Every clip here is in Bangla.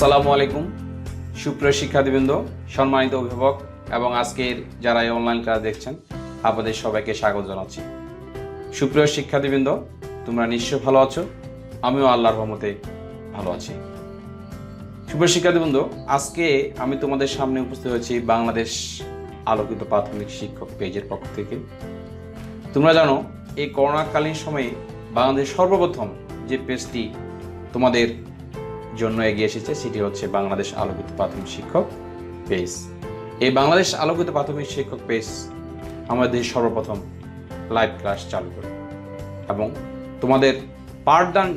আসসালামু আলাইকুম। সুপ্রিয় শিক্ষার্থীবৃন্দ, সম্মানিত অভিভাবক এবং আজকের যারা এই অনলাইন ক্লাস দেখছেন, আপনাদের সবাইকে স্বাগত জানাচ্ছি। সুপ্রিয় শিক্ষার্থীবৃন্দ, তোমরা নিশ্চয় ভালো আছো? আমিও আল্লাহর রহমতে ভালো আছি। সুপ্রিয় শিক্ষার্থীবৃন্দ, আজকে আমি তোমাদের সামনে উপস্থিত হয়েছি বাংলাদেশ আলোকিত প্রাথমিক শিক্ষক পেজের পক্ষ থেকে। তোমরা জানো, এই করোনাকালীন সময়ে বাংলাদেশ সর্বপ্রথম যে পেজটি তোমাদের জন্য এগিয়ে এসেছে সেটি হচ্ছে বাংলাদেশ আলোকিত প্রাথমিক শিক্ষক পেজ এই বাংলাদেশ আলোকিত প্রাথমিক শিক্ষক পেজ আমাদের সর্বপ্রথম লাইভ ক্লাস চালু করে এবং তোমাদের পাঠদান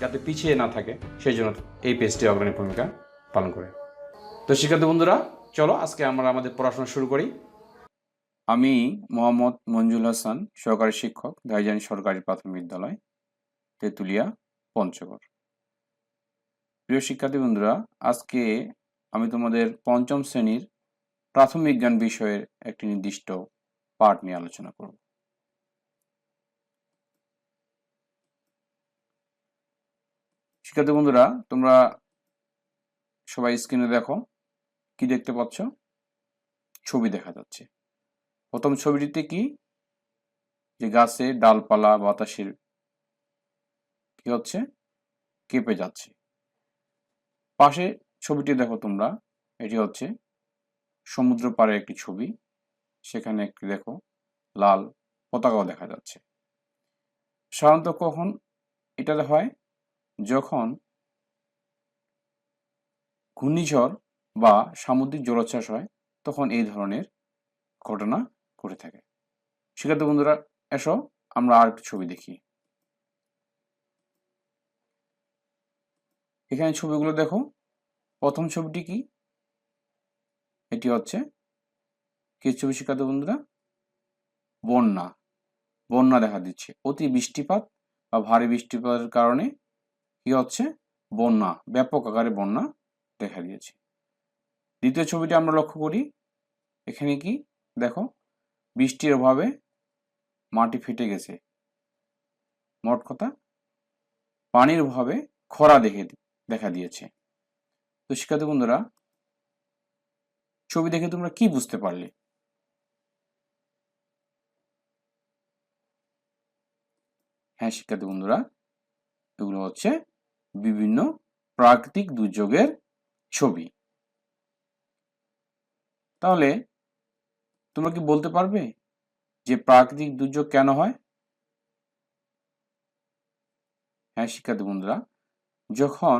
যাতে পিছিয়ে না থাকে, সেই জন্য এই পেজটি অগ্রণী ভূমিকা পালন করে। তো শিক্ষার্থী বন্ধুরা, চলো আজকে আমরা আমাদের পড়াশোনা শুরু করি। আমি মোহাম্মদ মঞ্জুল হাসান, সহকারী শিক্ষক ধাইজানি সরকারি প্রাথমিক বিদ্যালয়, তেঁতুলিয়া, পঞ্চগড়। প্রিয় শিক্ষার্থী বন্ধুরা, আজকে আমি তোমাদের পঞ্চম শ্রেণির প্রাথমিক জ্ঞান বিষয়ের একটি নির্দিষ্ট পাঠ নিয়ে আলোচনা করব। শিক্ষার্থী বন্ধুরা, তোমরা সবাই স্ক্রিনে দেখো, কি দেখতে পাচ্ছ? ছবি দেখা যাচ্ছে। প্রথম ছবিটিতে কি? যে গাছে ডালপালা বাতাসের কি হচ্ছে? কেঁপে যাচ্ছে। পাশে ছবিটি দেখো তোমরা। এটি হচ্ছে সমুদ্র পাড়ের একটি ছবি। সেখানে একটি দেখো লাল পতাকাও দেখা যাচ্ছে। সাধারণত কখন এটা হয়? যখন ঘূর্ণিঝড় বা সামুদ্রিক জলোচ্ছ্বাস হয়, তখন এই ধরনের ঘটনা ঘটে থাকে। শিক্ষার্থী বন্ধুরা, এসো আমরা আর ছবি দেখি। এখানে ছবিগুলো দেখো। প্রথম ছবিটি কি? এটি হচ্ছে কি ছবি শিক্ষার্থী বন্ধুরা? বন্যা। বন্যা দেখা দিচ্ছে। অতি বৃষ্টিপাত বা ভারী বৃষ্টিপাতের কারণে কি হচ্ছে? বন্যা, ব্যাপক আকারে বন্যা দেখা দিয়েছে। দ্বিতীয় ছবিটি আমরা লক্ষ্য করি। এখানে কি? দেখো, বৃষ্টির অভাবে মাটি ফেটে গেছে। মোট কথা, পানির অভাবে খরা দেখে দেখা দিয়েছে। তো শিক্ষার্থী বন্ধুরা, ছবি দেখে তোমরা কি বুঝতে পারলে? হ্যাঁ শিক্ষার্থী বন্ধুরা, এগুলো হচ্ছে বিভিন্ন প্রাকৃতিক দুর্যোগের ছবি। তাহলে, তোমরা কি বলতে পারবে যে প্রাকৃতিক দুর্যোগ কেন হয়? হ্যাঁ শিক্ষার্থী বন্ধুরা, যখন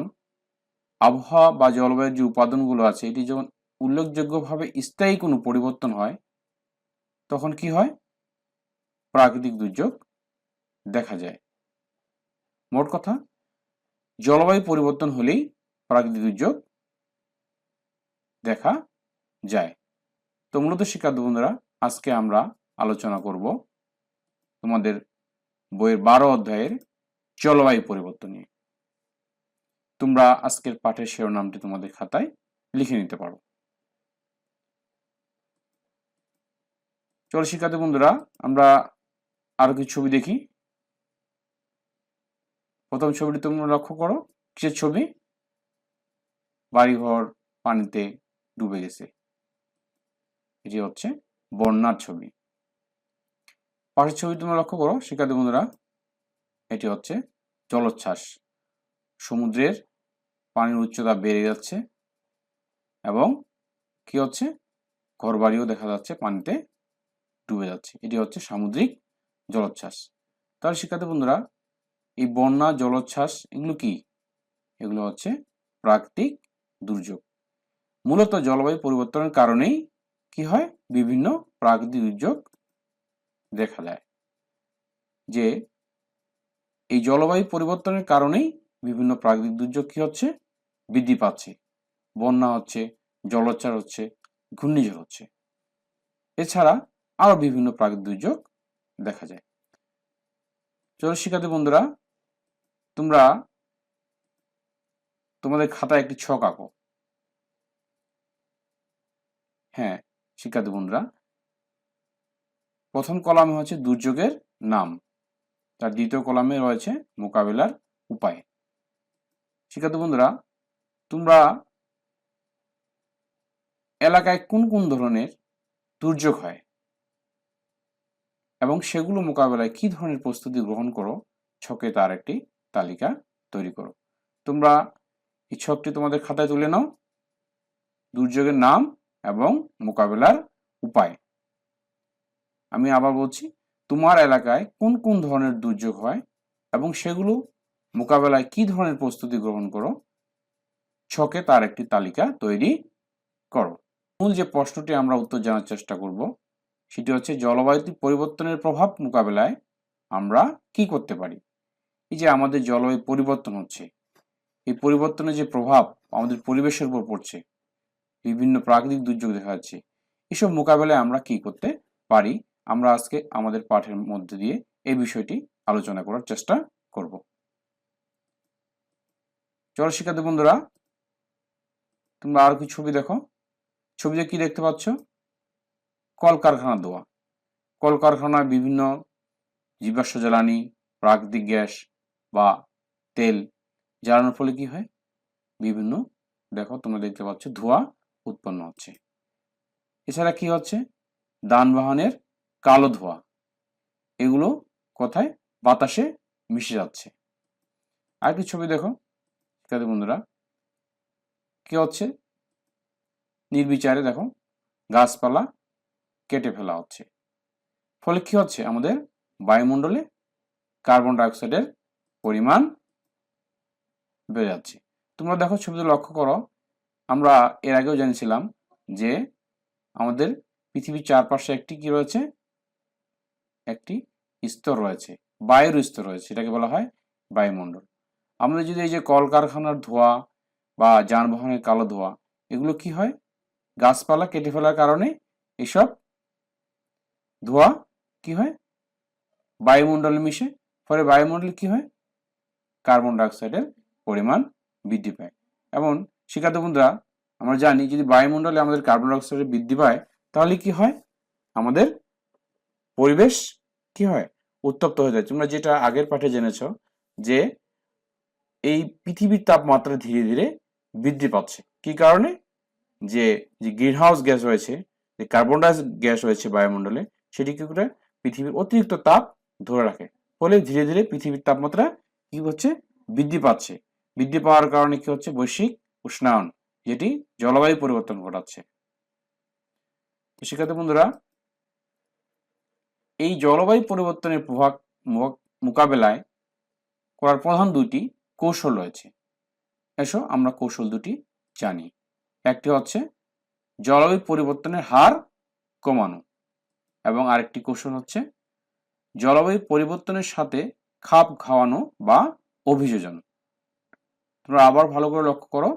আবহাওয়া বা জলবায়ুর যে উপাদানগুলো আছে, এটি যখন উল্লেখযোগ্যভাবে স্থায়ী কোনো পরিবর্তন হয়, তখন কি হয়? প্রাকৃতিক দুর্যোগ দেখা যায়। মোট কথা, জলবায়ু পরিবর্তন হলেই প্রাকৃতিক দুর্যোগ দেখা যায়। তো মূলত শিক্ষার্থী বন্ধুরা, আজকে আমরা আলোচনা করব তোমাদের বইয়ের বারো অধ্যায়ের জলবায়ু পরিবর্তন নিয়ে। তোমরা আজকের পাঠের শিরোনামটি তোমাদের খাতায় লিখে নিতে পারো। চলো শিক্ষার্থী বন্ধুরা, আমরা আরও কিছু ছবি দেখি। প্রথম ছবিটি তোমরা লক্ষ্য করো, কিসের ছবি? বাড়িঘর পানিতে ডুবে গেছে। এটি হচ্ছে বন্যার ছবি। পাশের ছবি তোমরা লক্ষ্য করো, শিক্ষার্থী বন্ধুরা, এটি হচ্ছে জলোচ্ছ্বাস। সমুদ্রের পানির উচ্চতা বেড়ে যাচ্ছে এবং কি হচ্ছে? ঘরবাড়িও দেখা যাচ্ছে পানিতে ডুবে যাচ্ছে। এটি হচ্ছে সামুদ্রিক জলোচ্ছ্বাস। তাহলে শিক্ষার্থী বন্ধুরা, এই বন্যা, জলোচ্ছ্বাস এগুলো কি? এগুলো হচ্ছে প্রাকৃতিক দুর্যোগ। মূলত জলবায়ু পরিবর্তনের কারণেই কি হয়? বিভিন্ন প্রাকৃতিক দুর্যোগ দেখা যায় যে এই জলবায়ু পরিবর্তনের কারণেই বিভিন্ন প্রাকৃতিক দুর্যোগ কি হচ্ছে? বৃদ্ধি পাচ্ছে। বন্যা হচ্ছে, জলোচ্ছ্বাস হচ্ছে, ঘূর্ণিঝড় হচ্ছে। এছাড়া আরও বিভিন্ন প্রাকৃতিক দুর্যোগ দেখা যায়। চলো শিক্ষার্থী বন্ধুরা, তোমরা তোমাদের খাতায় একটি ছক আঁকো। হ্যাঁ শিক্ষার্থী বন্ধুরা, প্রথম কলামে হচ্ছে দুর্যোগের নাম। তার দ্বিতীয় কলামে রয়েছে মোকাবেলার উপায়। শিক্ষার্থী বন্ধুরা তোমরা এলাকায় কোন কোন ধরনের দুর্যোগ হয়? এবং সেগুলো মোকাবেলায় কি ধরনের প্রস্তুতি গ্রহণ করো? ছকে তার একটি তালিকা তৈরি করো। তোমরা এই ছকটি তোমাদের খাতায় তুলে নাও। দুর্যোগের নাম এবং মোকাবেলার উপায়। আমি আবার বলছি, তোমার এলাকায় কোন কোন ধরনের দুর্যোগ হয় এবং সেগুলো মোকাবেলায় কি ধরনের প্রস্তুতি গ্রহণ করো? ছকে তার একটি তালিকা তৈরি করো। মূল যে প্রশ্নটি আমরা উত্তর জানার চেষ্টা করব, সেটি হচ্ছে জলবায়ু পরিবর্তনের প্রভাব মোকাবেলায় আমরা কি করতে পারি? এই যে আমাদের জলবায়ু পরিবর্তন হচ্ছে, এই পরিবর্তনের যে প্রভাব আমাদের পরিবেশের উপর পড়ছে, বিভিন্ন প্রাকৃতিক দুর্যোগ দেখা যাচ্ছে, এসব মোকাবেলায় আমরা কি করতে পারি? আমরা আজকে আমাদের পাঠের মধ্যে দিয়ে এই বিষয়টি আলোচনা করার চেষ্টা করব। চলো শিক্ষার্থী বন্ধুরা তোমরা আর কি ছবি দেখো। ছবিতে কি দেখতে পাচ্ছ? কলকারখানা ধোয়া কলকারখানায় বিভিন্ন জীবাশ্ম জ্বালানি, প্রাকৃতিক গ্যাস বা তেল জ্বালানোর ফলে কি হয়? বিভিন্ন, দেখো তোমরা দেখতে পাচ্ছ, ধোঁয়া উৎপন্ন হচ্ছে। এছাড়া কি হচ্ছে? যানবাহনের কালো ধোঁয়া। এগুলো কোথায়? বাতাসে মিশে যাচ্ছে। আর আরেকটি ছবি দেখো। শিক্ষার্থী বন্ধুরা কি হচ্ছে? নির্বিচারে দেখো, গাছপালা কেটে ফেলা হচ্ছে। ফলে কি হচ্ছে? আমাদের বায়ুমণ্ডলে কার্বন ডাইঅক্সাইডের পরিমাণ বেড়ে যাচ্ছে। তোমরা দেখো ছবিতে লক্ষ্য করো, আমরা এর আগেও জানিয়েছিলাম যে আমাদের পৃথিবীর চারপাশে একটি কি রয়েছে? একটি স্তর রয়েছে, বায়ুর স্তর রয়েছে, এটাকে বলা হয় বায়ুমণ্ডল। আমাদের যদি এই যে কলকারখানার ধোঁয়া বা যানবাহনের কালো ধোঁয়া, এগুলো কি হয়? গাছপালা কেটে ফেলার কারণে এসব ধোঁয়া কি হয়? বায়ুমণ্ডলে মিশে, ফলে বায়ুমণ্ডলে কি হয়? কার্বন ডাইঅক্সাইডের পরিমাণ বৃদ্ধি পায়। এবং শিক্ষার্থী বন্ধুরা, আমরা জানি যদি বায়ুমণ্ডলে আমাদের কার্বন ডাইঅক্সাইডের বৃদ্ধি পায়, তাহলে কি হয়? আমাদের পরিবেশ কি হয়? উত্তপ্ত হয়ে যায়। তোমরা যেটা আগের পাঠে জেনেছ যে এই পৃথিবীর তাপমাত্রা ধীরে ধীরে বৃদ্ধি পাচ্ছে। কি কারণে? যে যে গ্রিন হাউস গ্যাস রয়েছে, যে কার্বন ডাইঅক্সাইড গ্যাস রয়েছে বায়ুমণ্ডলে সেটি কি করে পৃথিবীর অতিরিক্ত তাপ ধরে রাখে। ফলে ধীরে ধীরে পৃথিবীর তাপমাত্রা কি হচ্ছে? বৃদ্ধি পাচ্ছে। বৃদ্ধি পাওয়ার কারণে কি হচ্ছে? বৈশ্বিক উষ্ণায়ন, যেটি জলবায়ু পরিবর্তন ঘটাচ্ছে। শিক্ষার্থী বন্ধুরা, এই জলবায়ু পরিবর্তনের প্রভাব মোকাবেলায় করার প্রধান দুটি কৌশল রয়েছে। এসো, আমরা কৌশল দুটি জানি। একটি হচ্ছে জলবায়ু পরিবর্তনের হার কমানো এবং আরেকটি কৌশল হচ্ছে জলবায়ু পরিবর্তনের সাথে খাপ খাওয়ানো বা অভিযোজন। তোমরা আবার ভালো করে লক্ষ্য করো,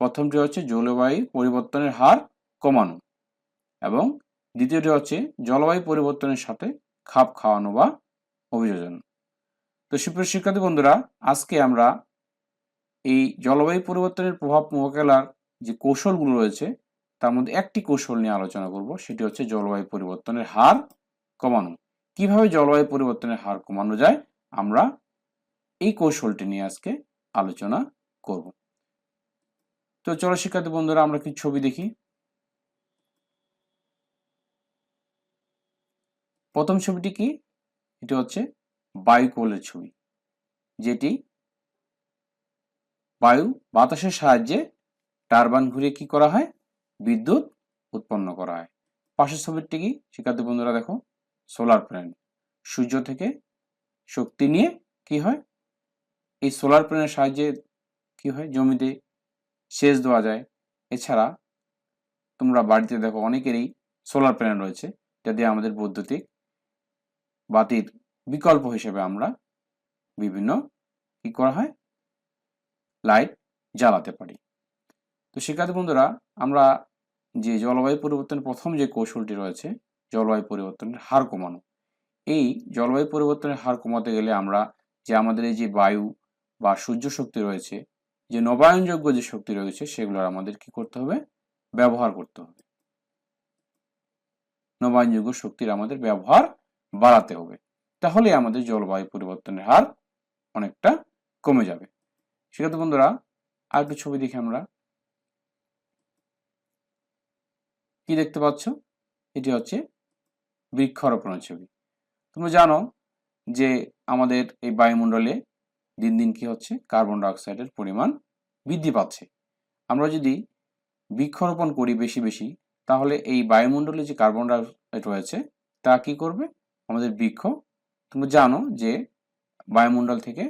প্রথমটি হচ্ছে জলবায়ু পরিবর্তনের হার কমানো এবং দ্বিতীয়টি হচ্ছে জলবায়ু পরিবর্তনের সাথে খাপ খাওয়ানো বা অভিযোজন। তো সুপ্রিয় শিক্ষার্থী বন্ধুরা, আজকে আমরা এই জলবায়ু পরিবর্তনের প্রভাব মোকাবেলার যে কৌশলগুলো রয়েছে, তার মধ্যে একটি কৌশল নিয়ে আলোচনা করব, সেটি হচ্ছে জলবায়ু পরিবর্তনের হার কমানো। কীভাবে জলবায়ু পরিবর্তনের হার কমানো যায়, আমরা এই কৌশলটি নিয়ে আজকে আলোচনা করব। তো চলো শিক্ষার্থী বন্ধুরা, আমরা কি ছবি দেখি। প্রথম ছবিটি কি? এটি হচ্ছে বায়ুকোলের ছবি, যেটি বায়ু বাতাসের সাহায্যে টারবান ঘুরিয়ে কি করা হয়? বিদ্যুৎ উৎপন্ন করা হয়। পাশের ছবিটি কি? শিক্ষার্থী বন্ধুরা দেখো সোলার প্ল্যানেট সূর্য থেকে শক্তি নিয়ে কি হয়? এই সোলার প্ল্যানের সাহায্যে কি হয়? জমিতে সেচ দেওয়া যায়। এছাড়া তোমরা বাড়িতে দেখো অনেকেরই সোলার প্যানেল রয়েছে, যা দিয়ে আমাদের বৈদ্যুতিক বাতির বিকল্প হিসেবে আমরা বিভিন্ন কি করা হয়? লাইট জ্বালাতে পারি। তো শিক্ষার্থী বন্ধুরা, আমরা যে জলবায়ু পরিবর্তনের প্রথম যে কৌশলটি রয়েছে, জলবায়ু পরিবর্তনের হার কমানো। এই জলবায়ু পরিবর্তনের হার কমাতে গেলে আমরা যে আমাদের এই যে বায়ু বা সূর্য শক্তি রয়েছে, যে নবায়নযোগ্য যে শক্তি রয়েছে সেগুলো আমাদের কি করতে হবে? ব্যবহার করতে হবে। নবায়নযোগ্য শক্তির আমাদের ব্যবহার বাড়াতে হবে। তাহলে আমাদের জলবায়ু পরিবর্তনের হার অনেকটা কমে যাবে। সেক্ষেত্রে বন্ধুরা আরেকটি ছবি দেখি আমরা। কি দেখতে পাচ্ছ? এটি হচ্ছে বৃক্ষরোপণের ছবি। তোমরা জানো যে আমাদের এই বায়ুমণ্ডলে দিন দিন কি হচ্ছে? কার্বন ডাইঅক্সাইডের পরিমাণ বৃদ্ধি পাচ্ছে। আমরা যদি বৃক্ষরোপণ করি বেশি বেশি, তাহলে এই বায়ুমণ্ডলে যে কার্বন ডাইঅক্সাইড রয়েছে, তা কি করবে? আমাদের বৃক্ষ। তোমরা জানো যে বায়ুমণ্ডল থেকে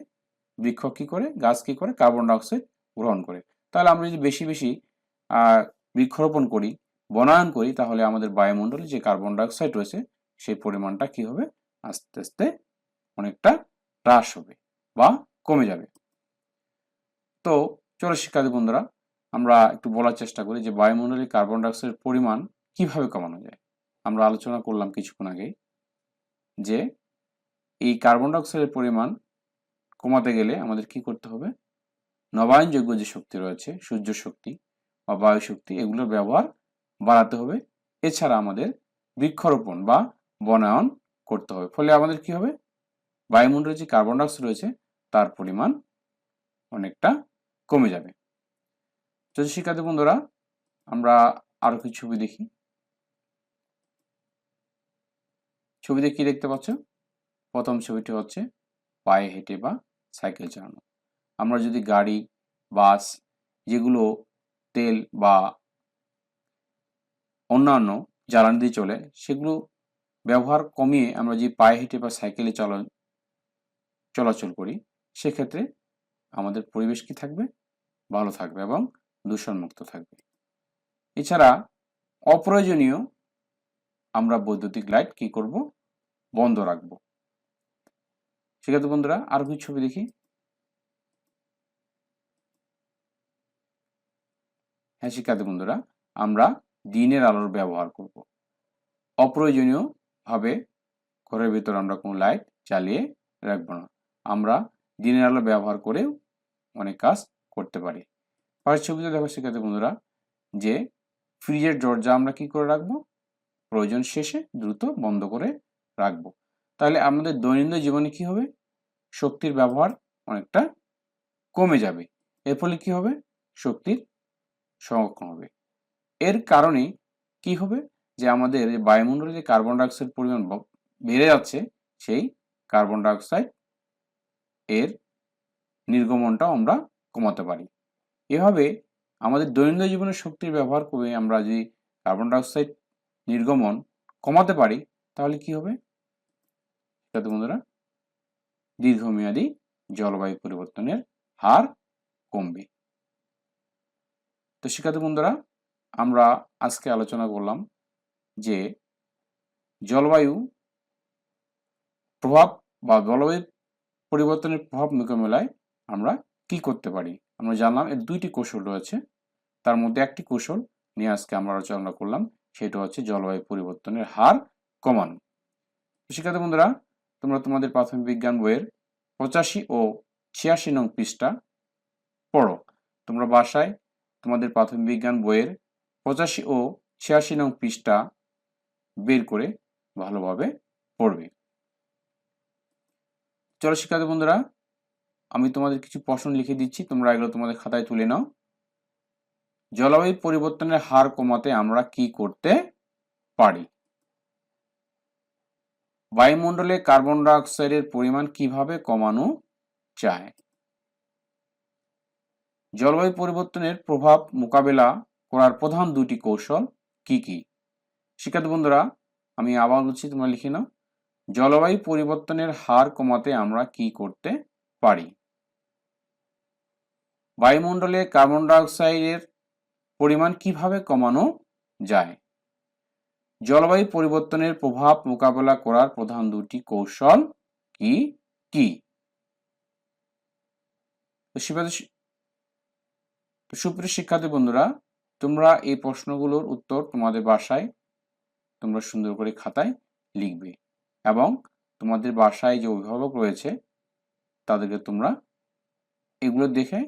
বৃক্ষ কী করে? গাছ কি করে? কার্বন ডাইঅক্সাইড গ্রহণ করে। তাহলে আমরা যদি বেশি বেশি বৃক্ষরোপণ করি, বনায়ন করি, তাহলে আমাদের বায়ুমণ্ডলে যে কার্বন ডাইঅক্সাইড রয়েছে, সেই পরিমাণটা কি হবে? আস্তে আস্তে অনেকটা হ্রাস হবে বা কমে যাবে। তো চলো শিক্ষার্থী বন্ধুরা, আমরা একটু বলার চেষ্টা করি যে বায়ুমণ্ডলে কার্বন ডাইঅক্সাইডের পরিমাণ কীভাবে কমানো যায়। আমরা আলোচনা করলাম কিছুক্ষণ আগে যে এই কার্বন ডাইঅক্সাইডের পরিমাণ কমাতে গেলে আমাদের কি করতে হবে? নবায়নযোগ্য যে শক্তি রয়েছে, সূর্য শক্তি বা বায়ু শক্তি এগুলোর ব্যবহার বাড়াতে হবে। এছাড়া আমাদের বৃক্ষরোপণ বা বনায়ন করতে হবে। ফলে আমাদের কি হবে? বায়ুমণ্ডলে যে কার্বন ডাইঅক্সাইড রয়েছে, তার পরিমাণ অনেকটা কমে যাবে। তো শিক্ষার্থী বন্ধুরা, আমরা আরও কিছু ছবি দেখি। ছবিতে কি দেখতে পাচ্ছ? প্রথম ছবিটি হচ্ছে পায়ে হেঁটে বা সাইকেল চালানো। আমরা যদি গাড়ি, বাস যেগুলো তেল বা অন্যান্য জ্বালানি দিয়ে চলে, সেগুলো ব্যবহার কমিয়ে আমরা যে পায়ে হেঁটে বা সাইকেলে চলা, চলাচল করি, সেক্ষেত্রে আমাদের পরিবেশ কি থাকবে? ভালো থাকবে এবং দূষণমুক্ত থাকবে। এছাড়া অপ্রয়োজনীয় আমরা বৈদ্যুতিক লাইট কি করব? বন্ধ রাখব। সেক্ষেত্রে বন্ধুরা, আরও কিছু ছবি দেখি। হ্যাঁ শিক্ষার্থী বন্ধুরা, আমরা দিনের আলোর ব্যবহার করব। অপ্রয়োজনীয় ভাবে ঘরের ভিতর আমরা কোনো লাইট চালিয়ে রাখব না। আমরা দিনের আলো ব্যবহার করেও অনেক কাজ করতে পারি। পরের ছবিতে দেখো শিক্ষার্থী বন্ধুরা, যে ফ্রিজের দরজা আমরা কি করে রাখব? প্রয়োজন শেষে দ্রুত বন্ধ করে রাখব। তাহলে আমাদের দৈনন্দিন জীবনে কি হবে? শক্তির ব্যবহার অনেকটা কমে যাবে। এর ফলে কি হবে? শক্তির সংরক্ষণ হবে। এর কারণে কি হবে? যে আমাদের বায়ুমণ্ডলে যে কার্বন ডাইঅক্সাইড পরিমাণ বেড়ে যাচ্ছে, সেই কার্বন ডাইঅক্সাইড এর নির্গমনটাও আমরা কমাতে পারি। এভাবে আমাদের দৈনন্দিন জীবনে শক্তির ব্যবহার করে আমরা যদি কার্বন ডাইঅক্সাইড নির্গমন কমাতে পারি, তাহলে কি হবে? সাথে বন্ধুরা দীর্ঘমেয়াদী জলবায়ু পরিবর্তনের হার কমবে। তো শিক্ষার্থী বন্ধুরা, আমরা আজকে আলোচনা করলাম যে জলবায়ু প্রভাব বা জলবায়ু পরিবর্তনের প্রভাব মোকাবেলায় আমরা কি করতে পারি? আমরা জানলাম এর দুইটি কৌশল রয়েছে। তার মধ্যে একটি কৌশল নিয়ে আজকে আমরা আলোচনা করলাম, সেটা হচ্ছে জলবায়ু পরিবর্তনের হার কমানো। শিক্ষার্থী বন্ধুরা তোমরা তোমাদের প্রাথমিক বিজ্ঞান বইয়ের পঁচাশি ও ছিয়াশি নং পৃষ্ঠা পড়ো। তোমরা বাসায় তোমাদের প্রাথমিক বিজ্ঞান বইয়ের পঁচাশি ও ছিয়াশি নং পৃষ্ঠা বের করে ভালোভাবে পড়বে। চলো শিক্ষার্থী বন্ধুরা, আমি তোমাদের কিছু প্রশ্ন লিখে দিচ্ছি। তোমরা এগুলো তোমাদের খাতায় তুলে নাও। জলবায়ু পরিবর্তনের হার কমাতে আমরা কি করতে পারি? বায়ুমণ্ডলে কার্বন ডাইঅক্সাইডের পরিমাণ কীভাবে কমানো যায়? জলবায়ু পরিবর্তনের প্রভাব মোকাবেলা করার প্রধান দুটি কৌশল কি কি? শিক্ষার্থী বন্ধুরা, আমি আবার বলছি তোমরা লিখে নাও। জলবায়ু পরিবর্তনের হার কমাতে আমরা কি করতে পারি? বায়ুমণ্ডলে কার্বন ডাইঅক্সাইডের পরিমাণ কীভাবে কমানো যায়? জলবায়ু পরিবর্তনের প্রভাব মোকাবেলা করার প্রধান দুটি কৌশল কি? কি? সুপ্রিয় শিক্ষার্থী বন্ধুরা, তোমরা এই প্রশ্নগুলোর উত্তর তোমাদের বাসায় তোমরা সুন্দর করে খাতায় লিখবে এবং তোমাদের বাসায় যে অভিভাবক রয়েছে তাদেরকে তোমরা এগুলো দেখে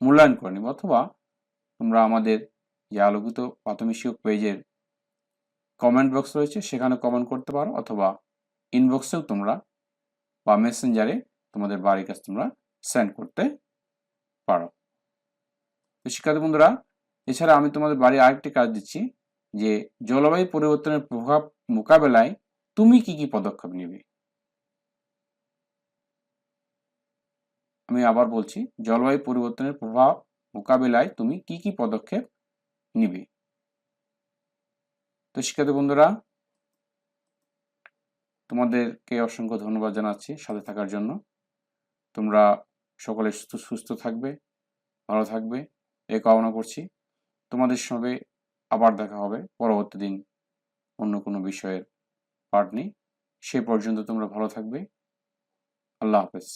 মূল্যায়ন করে নিবে অথবা তোমরা আমাদের যে আলোকিত প্রাথমিক পেজের কমেন্ট বক্স রয়েছে, সেখানে কমেন্ট করতে পারো অথবা ইনবক্সেও তোমরা বা মেসেঞ্জারে তোমাদের বাড়ির কাছে তোমরা সেন্ড করতে পারো। তো শিক্ষার্থী বন্ধুরা, এছাড়া আমি তোমাদের বাড়ি আরেকটি কাজ দিচ্ছি যে জলবায়ু পরিবর্তনের প্রভাব মোকাবেলায় তুমি কি কি পদক্ষেপ নেবে? আমি আবার বলছি, জলবায়ু পরিবর্তনের প্রভাব মোকাবেলায় তুমি কি কি পদক্ষেপ নিবে? তো শিক্ষার্থী বন্ধুরা, তোমাদেরকে অসংখ্য ধন্যবাদ জানাচ্ছি সাথে থাকার জন্য। তোমরা সকলে সুস্থ থাকবে, ভালো থাকবে এ কামনা করছি। তোমাদের সঙ্গে আবার দেখা হবে পরবর্তী দিন অন্য কোনো বিষয়ের পার্ট নেই সে পর্যন্ত তোমরা ভালো থাকবে। আল্লাহ হাফেজ।